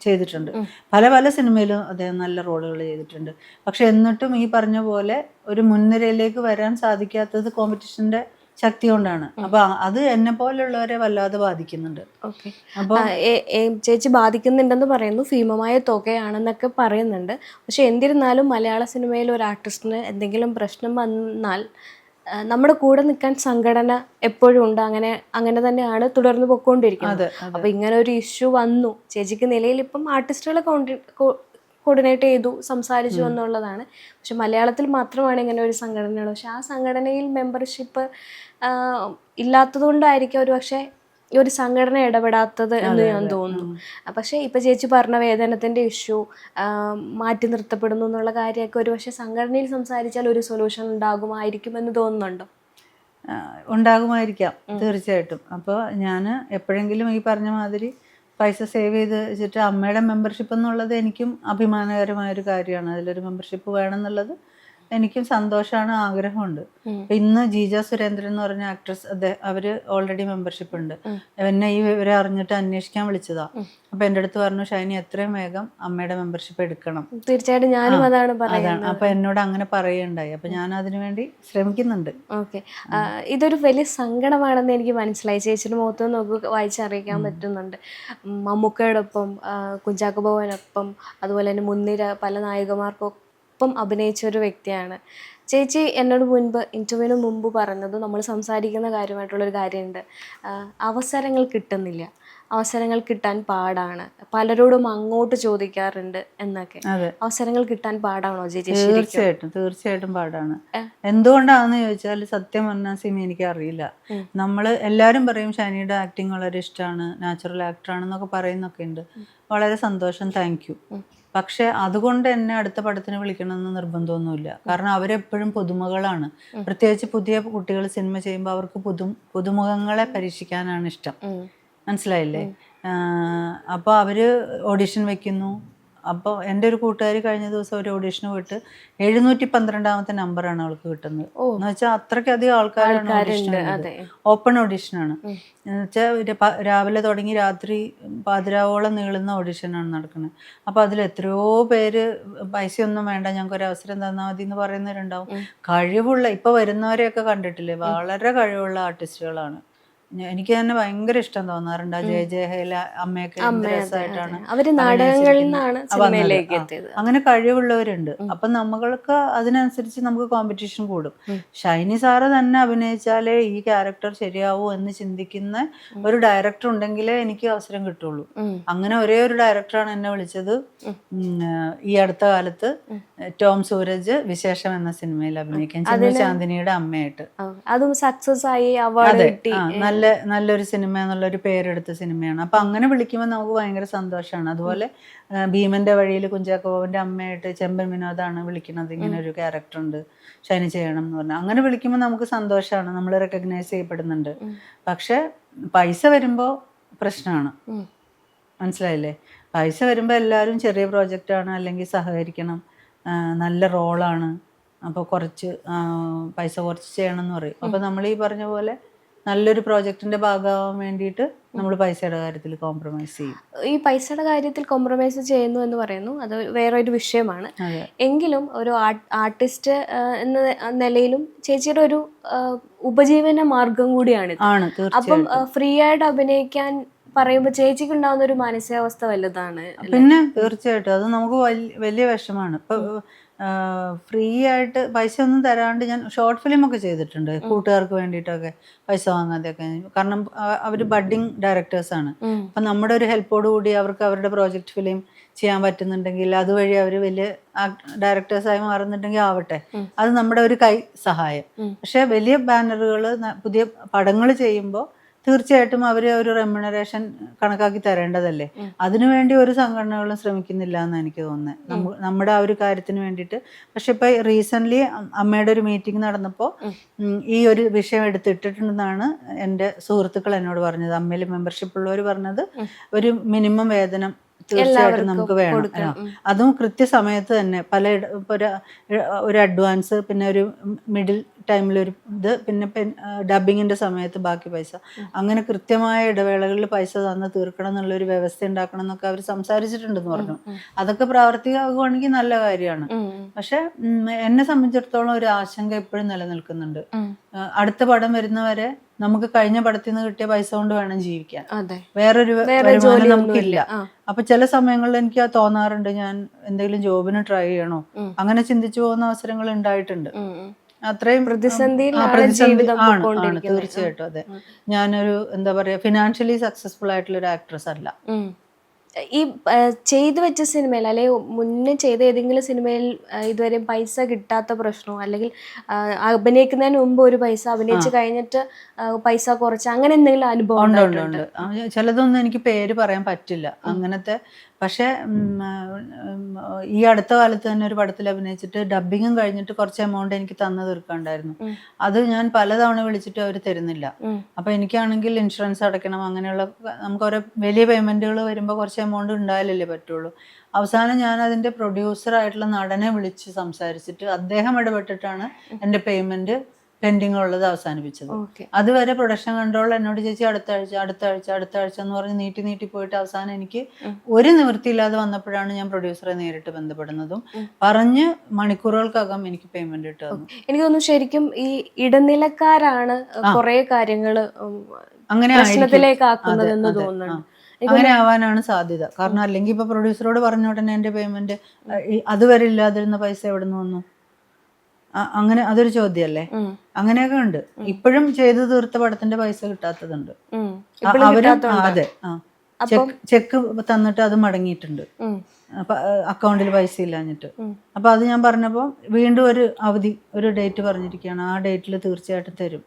ചെയ്തിട്ടുണ്ട്. പല പല സിനിമയിലും അദ്ദേഹം നല്ല റോളുകൾ ചെയ്തിട്ടുണ്ട്. പക്ഷെ എന്നിട്ടും ഈ പറഞ്ഞ പോലെ ഒരു മുൻനിരയിലേക്ക് വരാൻ സാധിക്കാത്തത് കോമ്പറ്റീഷന്റെ ശക്തി കൊണ്ടാണ്. അപ്പൊ അത് എന്നെ പോലുള്ളവരെ വല്ലാതെ ബാധിക്കുന്നുണ്ട്. ഓക്കെ. അപ്പൊ ചേച്ചി ബാധിക്കുന്നുണ്ടെന്ന് പറയുന്നു. ഭീമമായ തുകയാണെന്നൊക്കെ പറയുന്നുണ്ട്. പക്ഷെ എന്നിരുന്നാലും മലയാള സിനിമയിൽ ഒരു ആർട്ടിസ്റ്റിന് എന്തെങ്കിലും പ്രശ്നം വന്നാൽ നമ്മുടെ കൂടെ നിൽക്കാൻ സംഘടന എപ്പോഴും ഉണ്ട്. അങ്ങനെ അങ്ങനെ തന്നെയാണ് തുടർന്ന് പൊക്കോണ്ടിരിക്കുന്നത് അപ്പൊ ഇങ്ങനെ ഒരു ഇഷ്യൂ വന്നു. ചേച്ചിക്ക് നിലയിൽ ഇപ്പം ആർട്ടിസ്റ്റുകളെ കോർഡിനേറ്റ് ചെയ്തു സംസാരിച്ചു എന്നുള്ളതാണ്. പക്ഷെ മലയാളത്തിൽ മാത്രമാണ് ഇങ്ങനെ ഒരു സംഘടനയുള്ളത് പക്ഷെ ആ സംഘടനയിൽ മെമ്പർഷിപ്പ് ഇല്ലാത്തത് കൊണ്ടായിരിക്കും ഒരു പക്ഷേ ഈ ഒരു സംഘടന ഇടപെടാത്തത് എന്ന് ഞാൻ തോന്നുന്നു. പക്ഷേ ഇപ്പം ചേച്ചി പറഞ്ഞ വേതനത്തിന്റെ ഇഷ്യൂ മാറ്റി നിർത്തപ്പെടുന്നു എന്നുള്ള കാര്യമൊക്കെ ഒരു പക്ഷേ സംഘടനയിൽ സംസാരിച്ചാൽ ഒരു സൊല്യൂഷൻ ഉണ്ടാകുമായിരിക്കും എന്ന് തോന്നുന്നുണ്ടോ? ഉണ്ടാകുമായിരിക്കാം തീർച്ചയായിട്ടും. അപ്പോൾ ഞാൻ എപ്പോഴെങ്കിലും ഈ പറഞ്ഞ മാതിരി പൈസ സേവ് ചെയ്ത് വെച്ചിട്ട് അമ്മയുടെ മെമ്പർഷിപ്പ് എന്നുള്ളത് എനിക്കും അഭിമാനകരമായ ഒരു കാര്യമാണ്. അതിലൊരു മെമ്പർഷിപ്പ് വേണം എന്നുള്ളത് എനിക്കും സന്തോഷമാണ് ആഗ്രഹമുണ്ട്. ഇന്ന് ജീജ സുരേന്ദ്രൻ എന്ന് പറഞ്ഞ ആക്ട്രസ് അദ്ദേഹം അവർ ഓൾറെഡി മെമ്പർഷിപ്പ് ഉണ്ട്. എന്നെ ഈ വിവരം അറിഞ്ഞിട്ട് അന്വേഷിക്കാൻ വിളിച്ചതാ. അപ്പൊ എന്റെ അടുത്ത് പറഞ്ഞു ഷൈനി എത്രയും വേഗം അമ്മയുടെ മെമ്പർഷിപ്പ് എടുക്കണം. തീർച്ചയായിട്ടും ഞാനും അതാണ് അതാണ്. പറയുന്നത്. അപ്പൊ എന്നോട് അങ്ങനെ പറയുണ്ടായി അപ്പൊ ഞാൻ അതിനു വേണ്ടി ശ്രമിക്കുന്നുണ്ട്. ഓക്കെ. ഇതൊരു വലിയ സങ്കടമാണെന്ന് എനിക്ക് മനസ്സിലായി. ചേച്ചിയുടെ മുഖത്ത് നോക്കി വായിച്ചറിയിക്കാൻ പറ്റുന്നുണ്ട്. മമ്മൂക്കയോടൊപ്പം കുഞ്ചാക്കോ ഭവനൊപ്പം അതുപോലെ തന്നെ മുൻനിര പല നായികമാർക്കൊപ്പം അഭിനയിച്ച ഒരു വ്യക്തിയാണ്. ചേച്ചി എന്നോട് മുൻപ് ഇന്റർവ്യൂവിന് മുമ്പ് പറഞ്ഞത് നമ്മൾ സംസാരിക്കുന്ന കാര്യമായിട്ടുള്ളൊരു കാര്യമുണ്ട്. അവസരങ്ങൾ കിട്ടുന്നില്ല. അവസരങ്ങൾ കിട്ടാൻ പാടാണ്. പലരോടും അങ്ങോട്ട് ചോദിക്കാറുണ്ട് എന്നൊക്കെ. അവസരങ്ങൾ കിട്ടാൻ പാടാണോ ചേച്ചി? തീർച്ചയായിട്ടും തീർച്ചയായിട്ടും പാടാണ്. എന്തുകൊണ്ടാണെന്ന് ചോദിച്ചാൽ സത്യം പറഞ്ഞാൽ സിമി എനിക്ക് അറിയില്ല. നമ്മൾ എല്ലാവരും പറയും ഷാനിയുടെ ആക്ടിങ് വളരെ ഇഷ്ടമാണ് നാച്ചുറൽ ആക്ടറാണെന്നൊക്കെ പറയുന്നൊക്കെ ഉണ്ട്. വളരെ സന്തോഷം. താങ്ക് യു പക്ഷെ അതുകൊണ്ട് എന്നെ അടുത്ത പടത്തിന് വിളിക്കണമെന്ന് നിർബന്ധമൊന്നുമില്ല. കാരണം അവരെപ്പോഴും പുതുമകളാണ്. പ്രത്യേകിച്ച് പുതിയ കുട്ടികൾ സിനിമ ചെയ്യുമ്പോൾ അവർക്ക് പുതു പുതുമുഖങ്ങളെ പരീക്ഷിക്കാനാണ് ഇഷ്ടം. മനസ്സിലായില്ലേ? അപ്പോൾ അവർ ഓഡിഷൻ വെക്കുന്നു. അപ്പോൾ എന്റെ ഒരു കൂട്ടുകാരി കഴിഞ്ഞ ദിവസം ഒരു ഓഡീഷന് പോയിട്ട് എഴുന്നൂറ്റി പന്ത്രണ്ടാമത്തെ നമ്പറാണ് അവൾക്ക് കിട്ടുന്നത്. എന്ന് വെച്ചാൽ അത്രയ്ക്കധികം ആൾക്കാരാണ് ഓഡീഷൻ ഓപ്പൺ ഓഡിഷനാണ് എന്ന് വെച്ചാൽ രാവിലെ തുടങ്ങി രാത്രി പാതിരാവോളം നീളുന്ന ഓഡീഷനാണ് നടക്കുന്നത് അപ്പോൾ അതിൽ എത്രയോ പേര് പൈസയൊന്നും വേണ്ട ഞങ്ങൾക്ക് ഒരു അവസരം തന്നാൽ മതി എന്ന് പറയുന്നവരുണ്ടാവും കഴിവുള്ള ഇപ്പോൾ വരുന്നവരെയൊക്കെ കണ്ടിട്ടില്ലേ? വളരെ കഴിവുള്ള ആർട്ടിസ്റ്റുകളാണ് എനിക്ക് തന്നെ ഭയങ്കര ഇഷ്ടം തോന്നാറുണ്ട് ആ ജയ ജയഹല അമ്മയൊക്കെ രസമായിട്ടാണ് അവർ നാടകങ്ങളിൽ നിന്നാണ് സിനിമയിലേക്ക്. എത്തിയത്. അങ്ങനെ കഴിവുള്ളവരുണ്ട്. അപ്പൊ നമ്മൾക്ക് അതിനനുസരിച്ച് നമുക്ക് കോമ്പറ്റീഷൻ കൂടും. ഷൈനി സാറ് തന്നെ അഭിനയിച്ചാലേ ഈ ക്യാരക്ടർ ശരിയാവൂ എന്ന് ചിന്തിക്കുന്ന ഒരു ഡയറക്ടർ ഉണ്ടെങ്കിലേ എനിക്ക് അവസരം കിട്ടുള്ളൂ. അങ്ങനെ ഒരേ ഒരു ഡയറക്ടറാണ് എന്നെ വിളിച്ചത്. ഈ അടുത്ത കാലത്ത് ടോം സൂരജ് വിശേഷം എന്ന സിനിമയിൽ അഭിനയിക്കാൻ ചാന്ദിനിയുടെ അമ്മയായിട്ട്. അതും സക്സസ് ആയി അവാർഡ് കിട്ടി. ആ, നല്ല നല്ലൊരു സിനിമ എന്നുള്ളൊരു പേരെടുത്ത സിനിമയാണ്. അപ്പം അങ്ങനെ വിളിക്കുമ്പോൾ നമുക്ക് ഭയങ്കര സന്തോഷമാണ് അതുപോലെ ഭീമന്റെ വഴിയിൽ കുഞ്ചാക്കോവിന്റെ അമ്മയായിട്ട് ചെമ്പൻ വിനോദാണ് വിളിക്കുന്നത്. ഇങ്ങനെ ഒരു ക്യാരക്ടർ ഉണ്ട്. ഷൈനി ചെയ്യണം എന്ന് പറഞ്ഞാൽ അങ്ങനെ വിളിക്കുമ്പോൾ നമുക്ക് സന്തോഷമാണ് നമ്മൾ റെക്കഗ്നൈസ് ചെയ്യപ്പെടുന്നുണ്ട്. പക്ഷെ പൈസ വരുമ്പോൾ പ്രശ്നമാണ്. മനസ്സിലായില്ലേ? പൈസ വരുമ്പോൾ എല്ലാവരും ചെറിയ പ്രോജക്റ്റാണ് അല്ലെങ്കിൽ സഹകരിക്കണം. നല്ല റോളാണ് അപ്പോൾ കുറച്ച് പൈസ കുറച്ച് ചെയ്യണം എന്ന് പറയും. അപ്പോൾ നമ്മൾ ഈ പറഞ്ഞ പോലെ നല്ലൊരു പ്രോജക്റ്റിന്റെ ഭാഗമാവാൻ വേണ്ടിയിട്ട് നമ്മൾ പൈസയുടെ കാര്യത്തിൽ കോംപ്രമൈസ് ചെയ്യും. ഈ പൈസയുടെ കാര്യത്തിൽ കോംപ്രമൈസ് ചെയ്യുന്നു എന്ന് പറയുന്നു. അത് വേറെ ഒരു വിഷയമാണ് എങ്കിലും ഒരു ആർട്ടിസ്റ്റ് എന്ന നിലയിലും ചേച്ചിയുടെ ഒരു ഉപജീവന മാർഗം കൂടിയാണ് ആണ് അപ്പം ഫ്രീ ആയിട്ട് അഭിനയിക്കാൻ പറയുമ്പോൾ ചേച്ചിക്ക് ഉണ്ടാകുന്ന ഒരു മാനസികാവസ്ഥ വലുതാണ് പിന്നെ തീർച്ചയായിട്ടും. അത് നമുക്ക് വലിയ വലിയ വിഷമാണ്. ഇപ്പൊ ഫ്രീ ആയിട്ട് പൈസ ഒന്നും തരാണ്ട് ഞാൻ ഷോർട്ട് ഫിലിം ഒക്കെ ചെയ്തിട്ടുണ്ട്. കൂട്ടുകാർക്ക് വേണ്ടിയിട്ടൊക്കെ പൈസ വാങ്ങാതെയൊക്കെ. കാരണം അവർ ബഡിങ് ബഡ്ഡിങ് ഡയറക്ടേഴ്സ് ആണ്. ഉം. അപ്പൊ നമ്മുടെ ഒരു ഹെൽപ്പോട് കൂടി അവർക്ക് അവരുടെ പ്രോജക്റ്റ് ഫിലിം ചെയ്യാൻ പറ്റുന്നുണ്ടെങ്കിൽ അതുവഴി അവർ വലിയ ഡയറക്ടേഴ്സായി മാറുന്നുണ്ടെങ്കിൽ ആവട്ടെ. അത് നമ്മുടെ ഒരു കൈ സഹായം. പക്ഷെ വലിയ ബാനറുകൾ പുതിയ പടങ്ങൾ ചെയ്യുമ്പോൾ തീർച്ചയായിട്ടും അവർ ഒരു റെമ്യൂണറേഷൻ കണക്കാക്കി തരേണ്ടതല്ലേ? അതിനുവേണ്ടി ഒരു സംഘടനകളും ശ്രമിക്കുന്നില്ല എന്ന് എനിക്ക് തോന്നുന്നത് നമ്മ- നമ്മുടെ ആ ഒരു കാര്യത്തിന് വേണ്ടിയിട്ട്. പക്ഷെ ഇപ്പൊ റീസെന്റ് അമ്മയുടെ ഒരു മീറ്റിംഗ് നടന്നപ്പോൾ ഈ ഒരു വിഷയം എടുത്തിട്ടിട്ടുണ്ടെന്നാണ് എന്റെ സുഹൃത്തുക്കൾ എന്നോട് പറഞ്ഞത്. അമ്മയിൽ മെമ്പർഷിപ്പ് ഉള്ളവർ പറഞ്ഞത് ഒരു മിനിമം വേതനം തീർച്ചയായിട്ടും നമുക്ക് വേണം. അതും കൃത്യസമയത്ത് തന്നെ പല ഒരു ഒരു അഡ്വാൻസ് പിന്നെ ഒരു മിഡിൽ ടൈമിൽ ഒരു ഇത് പിന്നെ ഡബിങ്ങിന്റെ സമയത്ത് ബാക്കി പൈസ. അങ്ങനെ കൃത്യമായ ഇടവേളകളിൽ പൈസ തന്ന് തീർക്കണം എന്നുള്ള ഒരു വ്യവസ്ഥ ഉണ്ടാക്കണം എന്നൊക്കെ അവർ സംസാരിച്ചിട്ടുണ്ടെന്ന് പറഞ്ഞു. അതൊക്കെ പ്രാവർത്തികമാകുവാണെങ്കിൽ നല്ല കാര്യമാണ്. പക്ഷെ എന്നെ സംബന്ധിച്ചിടത്തോളം ഒരു ആശങ്ക എപ്പോഴും നിലനിൽക്കുന്നുണ്ട്. അടുത്ത പടം വരുന്നവരെ നമുക്ക് കഴിഞ്ഞ പടത്തിൽ നിന്ന് കിട്ടിയ പൈസ കൊണ്ട് വേണം ജീവിക്കാൻ. വേറൊരു വരുമാനം നമുക്കില്ല. അപ്പൊ ചില സമയങ്ങളിൽ എനിക്ക് ആ തോന്നാറുണ്ട് ഞാൻ എന്തെങ്കിലും ജോബിന് ട്രൈ ചെയ്യണോ? അങ്ങനെ ചിന്തിച്ചു പോകുന്ന അവസരങ്ങൾ ഉണ്ടായിട്ടുണ്ട്. അത്രയും പ്രതിസന്ധി ആണ്. തീർച്ചയായിട്ടും അതെ. ഞാനൊരു എന്താ പറയാ ഫിനാൻഷ്യലി സക്സസ്ഫുൾ ആയിട്ടുള്ള ഒരു ആക്ട്രസ് അല്ല. ഈ ചെയ്തു വെച്ച സിനിമയിൽ അല്ലെങ്കിൽ മുന്നേ ചെയ്ത ഏതെങ്കിലും സിനിമയിൽ ഇതുവരെ പൈസ കിട്ടാത്ത പ്രശ്നമോ? അല്ലെങ്കിൽ അഭിനയിക്കുന്നതിന് മുമ്പ് ഒരു പൈസ അഭിനയിച്ച് കഴിഞ്ഞിട്ട് പൈസ കുറച്ച് അങ്ങനെ എന്തെങ്കിലും അനുഭവം ചിലതൊന്നും എനിക്ക് പേര് പറയാൻ പറ്റില്ല. അങ്ങനത്തെ പക്ഷെ ഈ അടുത്ത കാലത്ത് തന്നെ ഒരു പടത്തിൽ അഭിനയിച്ചിട്ട് ഡബിങ്ങും കഴിഞ്ഞിട്ട് കുറച്ച് എമൗണ്ട് എനിക്ക് തന്നു തീർക്കാണ്ടായിരുന്നു അത് ഞാൻ പലതവണ വിളിച്ചിട്ട് അവർ തരുന്നില്ല. അപ്പൊ എനിക്കാണെങ്കിൽ ഇൻഷുറൻസ് അടയ്ക്കണം അങ്ങനെയുള്ള നമുക്ക് ഓരോ വലിയ പേയ്മെന്റുകൾ വരുമ്പോൾ കുറച്ച് എമൗണ്ട് ഉണ്ടായാലല്ലേ പറ്റുള്ളൂ. അവസാനം ഞാൻ അതിന്റെ പ്രൊഡ്യൂസർ ആയിട്ടുള്ള നടനെ വിളിച്ച് സംസാരിച്ചിട്ട് അദ്ദേഹം ഇടപെട്ടിട്ടാണ് എന്റെ പേയ്മെന്റ് പെൻഡിങ് ഉള്ളത് അവസാനിപ്പിച്ചത് അതുവരെ പ്രൊഡക്ഷൻ കൺട്രോൾ എന്നോട് ചേച്ചി അടുത്ത ആഴ്ച അടുത്ത ആഴ്ച അടുത്ത ആഴ്ച എന്ന് പറഞ്ഞ് നീട്ടി നീട്ടി പോയിട്ട് അവസാനം എനിക്ക് ഒരു നിവൃത്തിയില്ലാതെ വന്നപ്പോഴാണ് ഞാൻ പ്രൊഡ്യൂസറെ നേരിട്ട് ബന്ധപ്പെടുന്നതും. പറഞ്ഞ് മണിക്കൂറുകൾക്കകം എനിക്ക് പേയ്മെന്റ് ഇട്ടു എനിക്ക് തോന്നുന്നു ശരിക്കും ഈ ഇടനിലക്കാരാണ് കുറെ കാര്യങ്ങൾ അങ്ങനെ പ്രശ്നത്തിലേക്ക് ആക്കുന്നതെന്ന് തോന്നുന്നുണ്ട്. അങ്ങനെ ആവാനാണ് സാധ്യത. കാരണം അല്ലെങ്കിൽ ഇപ്പൊ പ്രൊഡ്യൂസറോട് പറഞ്ഞ ഉടനെ എന്റെ പേയ്മെന്റ് അതുവരെ ഇല്ലാതിരുന്ന പൈസ എവിടെ നിന്ന് വന്നു? അങ്ങനെ അതൊരു ചോദ്യമല്ലേ. അങ്ങനെയൊക്കെ ഉണ്ട്. ഇപ്പോഴും ചെയ്തു തീർത്ത പടത്തിന്റെ പൈസ കിട്ടാത്തതുണ്ട്. അവർ അതെ. ചെക്ക് തന്നിട്ട് അത് മടങ്ങിയിട്ടുണ്ട്. അക്കൗണ്ടിൽ പൈസ ഇല്ലാഞ്ഞിട്ട്. അപ്പൊ അത് ഞാൻ പറഞ്ഞപ്പോ വീണ്ടും ഒരു അവധി ഒരു ഡേറ്റ് പറഞ്ഞിരിക്കുകയാണ്. ആ ഡേറ്റിൽ തീർച്ചയായിട്ടും തരും.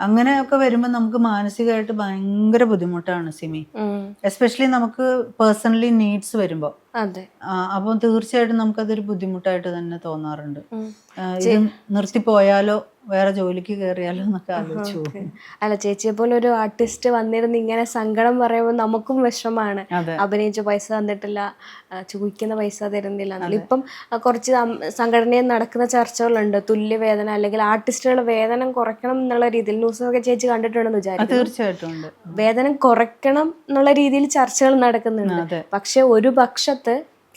അങ്ങനെയൊക്കെ വരുമ്പോൾ നമുക്ക് മാനസികമായിട്ട് ഭയങ്കര ബുദ്ധിമുട്ടാണ് സിമി. എസ്പെഷ്യലി നമുക്ക് പേഴ്സണലി നീഡ്സ് വരുമ്പോൾ അപ്പം തീർച്ചയായിട്ടും നമുക്കതൊരു ബുദ്ധിമുട്ടായിട്ട് തന്നെ തോന്നാറുണ്ട്. ഇത് നിർത്തിപ്പോയാലോ വേറെ ജോലിക്ക് കയറിയാലോ എന്നൊക്കെ ആലോചിച്ചു അല്ല ചേച്ചിയെ പോലെ ഒരു ആർട്ടിസ്റ്റ് വന്നിരുന്ന് ഇങ്ങനെ സങ്കടം പറയുമ്പോൾ നമുക്കും വിഷമാണ്. അഭിനയിച്ച പൈസ തന്നിട്ടില്ല ചോദിക്കുന്ന പൈസ തരുന്നില്ല. ഇപ്പം കുറച്ച് സംഘടനയിൽ നടക്കുന്ന ചർച്ചകളുണ്ട്. തുല്യ തുല്യവേതന അല്ലെങ്കിൽ ആർട്ടിസ്റ്റുകളുടെ വേതനം കുറയ്ക്കണം എന്നുള്ള രീതിയിൽ ന്യൂസൊക്കെ ചേച്ചി കണ്ടിട്ടുണ്ടെന്ന് വിചാരിക്കും തീർച്ചയായിട്ടും വേതനം കുറയ്ക്കണം എന്നുള്ള രീതിയിൽ ചർച്ചകൾ നടക്കുന്നുണ്ട്. പക്ഷെ ഒരു പക്ഷത്ത്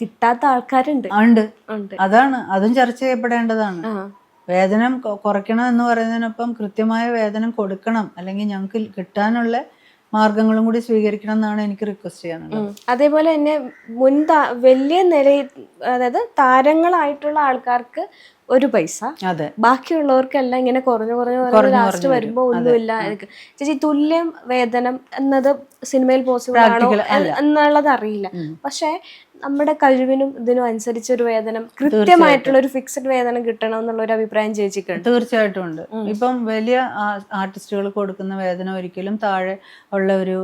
കിട്ടാത്ത ആൾക്കാരുണ്ട്. ഉണ്ട്. അതാണ്. അതും ചർച്ച ചെയ്യപ്പെടേണ്ടതാണ്. വേദനം വേതനം കുറയ്ക്കണം എന്ന് പറയുന്നതിനൊപ്പം കൃത്യമായ വേതനം കൊടുക്കണം. അല്ലെങ്കിൽ ഞങ്ങൾക്ക് കിട്ടാനുള്ള മാർഗങ്ങളും കൂടി സ്വീകരിക്കണം എന്നാണ് എനിക്ക് റിക്വസ്റ്റ് ചെയ്യാനുള്ളത്. അതേപോലെ തന്നെ മുൻ വലിയ നിലയിൽ അതായത് താരങ്ങളായിട്ടുള്ള ആൾക്കാർക്ക് ഒരു പൈസ. അതെ. ബാക്കിയുള്ളവർക്കെല്ലാം ഇങ്ങനെ കുറഞ്ഞു കുറഞ്ഞു ലാസ്റ്റ് വരുമ്പോ ഒന്നുമില്ല. ചേച്ചി തുല്യം വേതനം എന്നത് സിനിമയിൽ പോസിബിൾ ആണോ. എന്നുള്ളത് അറിയില്ല പക്ഷെ നമ്മുടെ കഴിവിനും ഇതിനും അനുസരിച്ച് ഒരു വേതനം കൃത്യമായിട്ടുള്ള ഒരു ഫിക്സഡ് വേതനം കിട്ടണം എന്നുള്ള ഒരു അഭിപ്രായം ചേച്ചിക്കുണ്ട്. തീർച്ചയായിട്ടും ഉണ്ട്. ഇപ്പം വലിയ ആർട്ടിസ്റ്റുകൾ കൊടുക്കുന്ന വേതനം ഒരിക്കലും താഴെ ഉള്ള ഒരു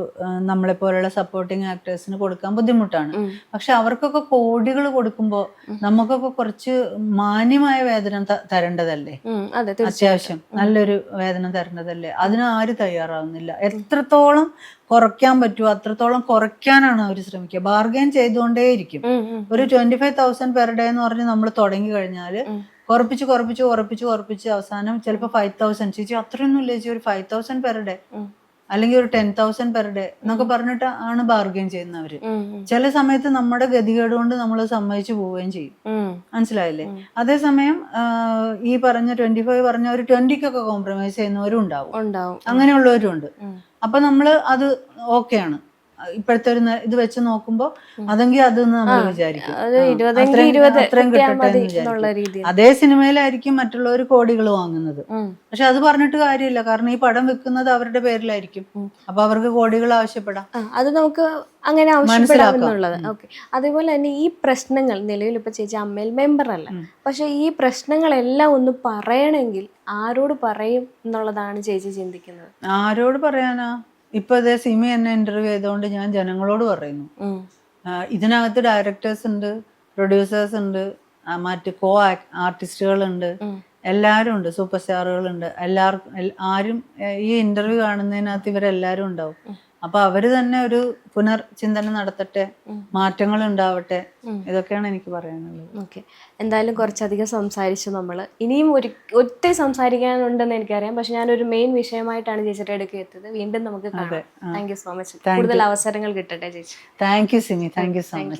നമ്മളെ പോലുള്ള സപ്പോർട്ടിങ് ആക്ടേഴ്സിന് കൊടുക്കാൻ ബുദ്ധിമുട്ടാണ്. പക്ഷെ അവർക്കൊക്കെ കോടികൾ കൊടുക്കുമ്പോൾ നമുക്കൊക്കെ കുറച്ച് മാന്യമായ വേതനം തരേണ്ടതല്ലേ? അത്യാവശ്യം നല്ലൊരു വേതനം തരേണ്ടതല്ലേ? അതിന് ആര് തയ്യാറാവുന്നില്ല? എത്രത്തോളം കുറയ്ക്കാൻ പറ്റുമോ അത്രത്തോളം കുറയ്ക്കാനാണ് അവർ ശ്രമിക്കുക. ബാർഗെയിൻ ചെയ്തുകൊണ്ടേയിരിക്കും. ഉം. ഒരു twenty five thousand per day എന്ന് പറഞ്ഞ് നമ്മൾ തുടങ്ങി കഴിഞ്ഞാൽ കുറപ്പിച്ച് കുറപ്പിച്ച് കുറപ്പിച്ച് കുറപ്പിച്ച് അവസാനം ചിലപ്പോൾ ഫൈവ് തൗസൻഡ് ചേച്ചി അത്രയൊന്നും ഇല്ല ചേച്ചി? ഒരു ഫൈവ് തൗസൻഡ് പെർ ഡേ അല്ലെങ്കിൽ ഒരു ടെൻ തൗസൻഡ് പെർ ഡേ എന്നൊക്കെ പറഞ്ഞിട്ട് ആണ് ബാർഗെയിൻ ചെയ്യുന്നവര് ചില സമയത്ത് നമ്മുടെ ഗതികേട് കൊണ്ട് നമ്മൾ സമ്മതിച്ചു പോവുകയും ചെയ്യും. മനസ്സിലായില്ലേ? അതേസമയം ഈ പറഞ്ഞ ട്വന്റി ഫൈവ് പറഞ്ഞ ഒരു ട്വന്റിക്കൊക്കെ കോംപ്രമൈസ് ചെയ്യുന്നവരും ഉണ്ടാവും. അങ്ങനെയുള്ളവരും ഉണ്ട്. അപ്പൊ നമ്മൾ അത് ഓക്കെയാണ് ഇപ്പോഴത്തെ ഒരു ഇത് വെച്ച് നോക്കുമ്പോ അതെങ്കിൽ അത് നമ്മൾ വിചാരിക്കും. അത് അത്രയും- കിട്ടട്ടെ സിനിമയിലായിരിക്കും മറ്റുള്ളവർ കോടികൾ വാങ്ങുന്നത്. പക്ഷെ അത് പറഞ്ഞിട്ട് കാര്യമില്ല. കാരണം ഈ പടം വെക്കുന്നത് അവരുടെ പേരിലായിരിക്കും. അപ്പൊ അവർക്ക് കോടികൾ ആവശ്യപ്പെടാം. അത് നമുക്ക് അങ്ങനെ ആവശ്യപ്പെടാവുന്നുള്ളത് ആവശ്യപ്പെടാമെന്നുള്ളത് ഓക്കെ. അതേപോലെ തന്നെ ഈ പ്രശ്നങ്ങൾ നിലവിൽ ഇപ്പൊ ചേച്ചി അമ്മയിൽ മെമ്പർ അല്ല. പക്ഷെ ഈ പ്രശ്നങ്ങളെല്ലാം ഒന്ന് പറയണമെങ്കിൽ ആരോട് പറയും എന്നുള്ളതാണ് ചേച്ചി ചിന്തിക്കുന്നത്? ആരോട് പറയാനാ? ഇപ്പൊ അതേ സിമി എന്നെ ഇന്റർവ്യൂ ചെയ്തുകൊണ്ട് ഞാൻ ജനങ്ങളോട് പറയുന്നു. ഇതിനകത്ത് ഡയറക്ടേഴ്സ് ഉണ്ട് പ്രൊഡ്യൂസേഴ്സ് ഉണ്ട് മറ്റ് കോ ആർട്ടിസ്റ്റുകളുണ്ട് എല്ലാവരും ഉണ്ട് സൂപ്പർ സ്റ്റാറുകളുണ്ട് എല്ലാവർക്കും ആരും ഈ ഇന്റർവ്യൂ കാണുന്നതിനകത്ത് ഇവരെല്ലാവരും ഉണ്ടാവും. അപ്പൊ അവർ തന്നെ ഒരു പുനർചിന്തനം നടത്തട്ടെ മാറ്റങ്ങൾ ഉണ്ടാവട്ടെ ഇതൊക്കെയാണ് എനിക്ക് പറയാനുള്ളത്. ഓക്കെ. എന്തായാലും കുറച്ചധികം സംസാരിച്ചു നമ്മൾ ഇനിയും ഒരു ഒത്തിരി സംസാരിക്കാനുണ്ടെന്ന് എനിക്കറിയാം. പക്ഷെ ഞാൻ ഒരു മെയിൻ വിഷയമായിട്ടാണ് ചേച്ചിയുടെ അടുക്ക് എത്തിയത്. വീണ്ടും നമുക്ക് കാണാം. താങ്ക് യു സോ മച്ച് കൂടുതൽ അവസരങ്ങൾ കിട്ടട്ടെ ചേച്ചി. Thank you Simi. Thank you so much